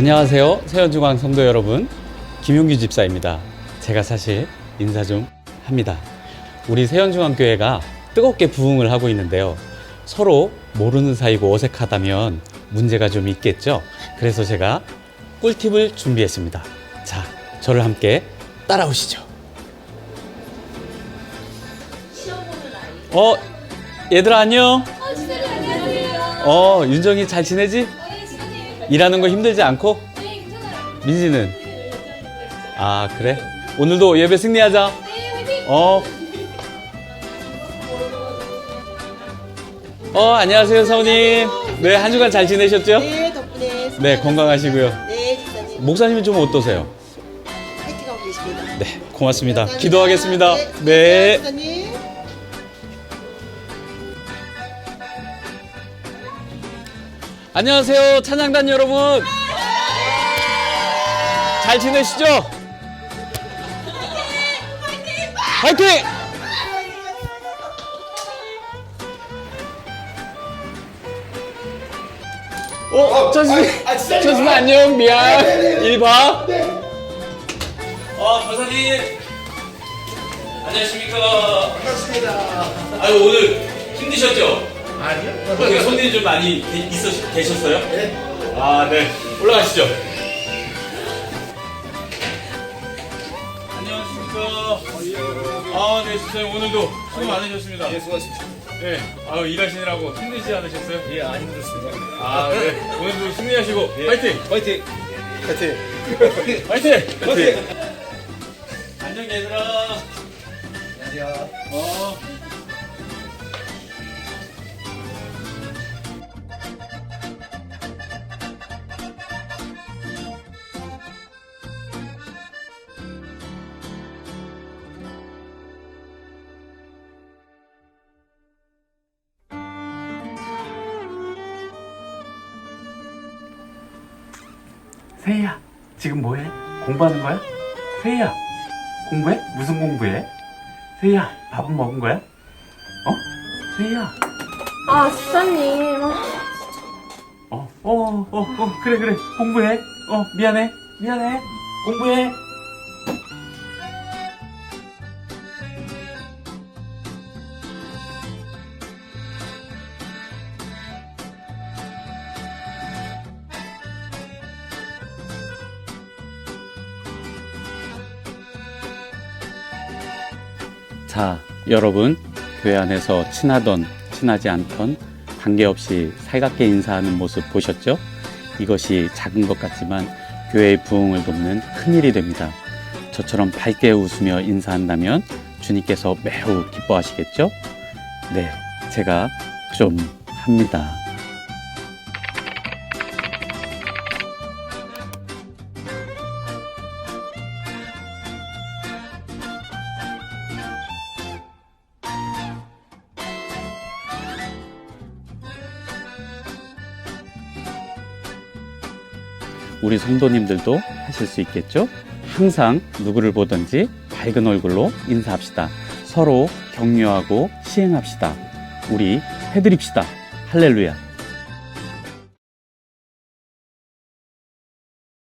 안녕하세요. 세연중앙 성도 여러분. 김용규 집사입니다. 제가 사실 인사 좀 합니다. 우리 세연중앙교회가 뜨겁게 부흥을 하고 있는데요. 서로 모르는 사이고 어색하다면 문제가 좀 있겠죠? 그래서 제가 꿀팁을 준비했습니다. 자, 저를 함께 따라오시죠. 어, 얘들아 안녕. 어. 어, 윤정이 잘 지내지? 일하는 거 힘들지 않고? 네, 괜찮아요. 민지는? 아, 그래? 오늘도 예배 승리하자. 네! 어. 어, 안녕하세요, 사모님. 네, 한 주간 잘 지내셨죠? 네, 덕분에 네, 건강하시고요. 네, 집사님 목사님은 좀 어떠세요? 파이팅하고 계십니다. 네, 고맙습니다. 기도하겠습니다. 네, 네. 안녕하세요, 찬양단 여러분. 잘 지내시죠? 화이팅! 어, 천수님, 천수님 안녕, 미안. 일 봐. 어, 전사님. 안녕하십니까. 반갑습니다. 아유, 오늘 힘드셨죠? 아니요. 어떻게 손님이 좀 많이 계- 있으, 계셨어요? 네. 아, 네. 올라가시죠. 안녕하십니까. 아, 네, 진짜 오늘도 수고 많으셨습니다. 예, 수고하셨습니다. 네. 아유, 일하시느라고 힘들지 않으셨어요? 예, 안 힘들었습니다. 아, 네. 오늘도 승리하시고, 파이팅! 화이팅! 화이팅! 파이팅! 화이팅! 안녕, 얘들아. 안녕하세요. 어. 세희야, 지금 뭐해? 공부하는 거야? 세희야, 공부해? 무슨 공부해? 세희야, 밥은 먹은 거야? 어? 세희야. 아, 주사님. 어, 어, 어, 어, 그래, 그래. 공부해. 어, 미안해. 미안해. 공부해. 자, 여러분, 교회 안에서 친하던, 친하지 않던, 관계없이 살갑게 인사하는 모습 보셨죠? 이것이 작은 것 같지만 교회의 부흥을 돕는 큰 일이 됩니다. 저처럼 밝게 웃으며 인사한다면 주님께서 매우 기뻐하시겠죠? 네, 제가 좀 합니다. 우리 성도님들도 하실 수 있겠죠? 항상 누구를 보든지 밝은 얼굴로 인사합시다. 서로 격려하고 시행합시다. 우리 해드립시다. 할렐루야.